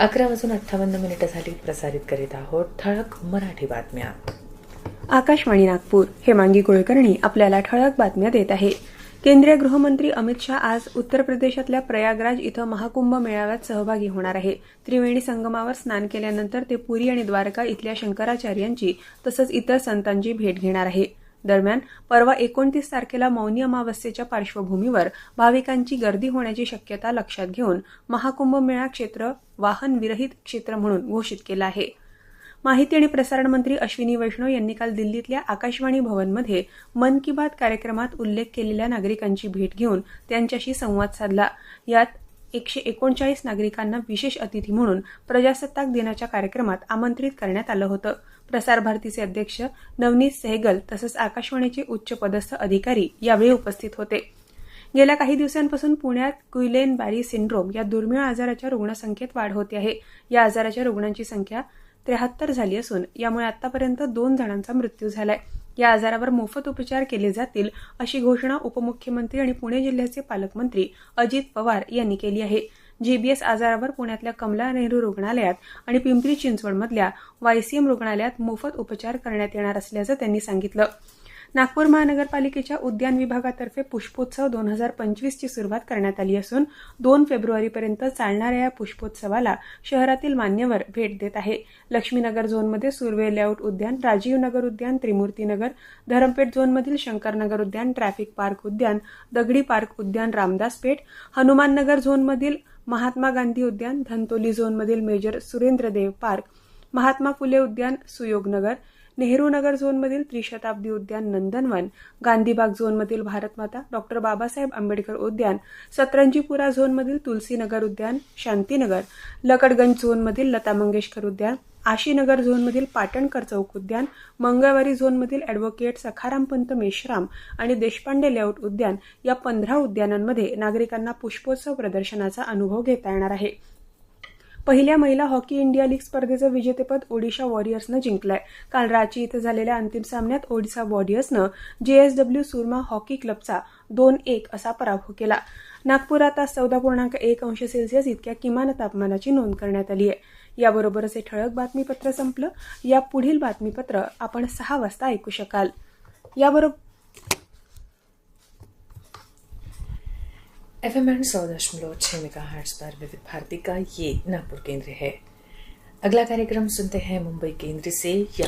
अकरा वाजून अठ्ठावन्न मिनिटं झाली प्रसारित करीत आहोत ठळक मराठी बातम्या. आकाशवाणी नागपूर. हेमांगी कुलकर्णी आपल्याला ठळक बातम्या देत आहे. केंद्रीय गृहमंत्री अमित शहा आज उत्तर प्रदेशातल्या प्रयागराज इथं महाकुंभ मेळाव्यात सहभागी होणार आहे. त्रिवेणी संगमावर स्नान केल्यानंतर ते पुरी आणि द्वारका इथल्या शंकराचार्यांची तसंच इतर संतांची भेट घेणार आहे. दरम्यान परवा एकोणतीस तारखेला मौनी अमावस्येच्या पार्श्वभूमीवर भाविकांची गर्दी होण्याची शक्यता लक्षात घेऊन महाकुंभ मेळा क्षेत्र वाहन विरहित क्षेत्र म्हणून घोषित केलं आहे. माहिती आणि प्रसारण मंत्री अश्विनी वैष्णव यांनी काल दिल्लीतल्या आकाशवाणी भवनमध्ये मन की बात कार्यक्रमात उल्लेख केलेल्या नागरिकांची भेट घेऊन त्यांच्याशी संवाद साधला. यात एकशे एकोणचाळीस नागरिकांना विशेष अतिथी म्हणून प्रजासत्ताक दिनाच्या कार्यक्रमात आमंत्रित करण्यात आलं होतं. प्रसार भारतीचे अध्यक्ष नवनीत सेहगल तसंच आकाशवाणीचे उच्च पदस्थ अधिकारी यावेळी उपस्थित होते. गेल्या काही दिवसांपासून पुण्यात क्युलेन बॅरी सिंड्रोम या दुर्मिळ आजाराच्या रुग्णसंख्येत वाढ होते आहे. या आजाराच्या रुग्णांची संख्या त्र्याहत्तर झाली असून यामुळे आतापर्यंत दोन जणांचा मृत्यू झालाय. या आजारावर मोफत उपचार केले जातील अशी घोषणा उपमुख्यमंत्री आणि पुणे जिल्ह्याचे पालकमंत्री अजित पवार यांनी केली आहे. जीबीएस आजारावर पुण्यातल्या कमला नेहरू रुग्णालयात आणि पिंपरी चिंचवडमधल्या वायसीएम रुग्णालयात मोफत उपचार करण्यात येणार असल्याचं त्यांनी सांगितलं. नागपूर महानगरपालिकेच्या उद्यान विभागातर्फे पुष्पोत्सव दोन हजार पंचवीसची सुरुवात करण्यात आली असून दोन फेब्रुवारीपर्यंत चालणाऱ्या या पुष्पोत्सवाला शहरातील मान्यवर भेट देत आहे. लक्ष्मीनगर झोनमध्ये सुर्वे लेआउट उद्यान राजीव नगर उद्यान त्रिमूर्तीनगर धरमपेठ झोनमधील शंकरनगर उद्यान ट्रॅफिक पार्क उद्यान दगडी पार्क उद्यान रामदास पेठ हनुमाननगर झोनमधील महात्मा गांधी उद्यान धंतोली झोनमधील मेजर सुरेंद्रदेव पार्क महात्मा फुले उद्यान सुयोगनगर नेहरू नगर झोनमधील त्रिशताब्दी उद्यान नंदनवन गांधीबाग झोनमधील भारतमाता डॉक्टर बाबासाहेब आंबेडकर उद्यान सतरंजीपुरा झोनमधील तुलसीनगर उद्यान शांतीनगर लकडगंज झोनमधील लता मंगेशकर उद्यान आशीनगर झोनमधील पाटणकर चौक उद्यान मंगळवारी झोनमधील अॅडव्होकेट सखारामपंत मेश्राम आणि देशपांडे लेआउट उद्यान या पंधरा उद्यानांमध्ये नागरिकांना पुष्पोत्सव प्रदर्शनाचा अनुभव घेता येणार आहे. पहिल्या महिला हॉकी इंडिया लीग स्पर्धेचं विजेतेपद ओडिशा वॉरियर्सनं जिंकलंय. काल रांची इथं झालेल्या अंतिम सामन्यात ओडिशा वॉरियर्सनं जेएसडब्ल्यू सुरमा हॉकी क्लबचा दोन एक असा पराभव केला. नागपुरात आज चौदा पूर्णांक एक अंश सेल्सिअस इतक्या किमान तापमानाची नोंद करण्यात आली आहे याबरोबरच हे ठळक बातमीपत्र संपलं. या पुढील बातमीपत्र आपण सहा वाजता ऐकू शकाल. याबरोबर एफ एम एंड सौ दशमलव छः मेगा हर्ट्स पर विविध भारती का ये नागपुर केंद्र है अगला कार्यक्रम सुनते हैं मुंबई केंद्र से या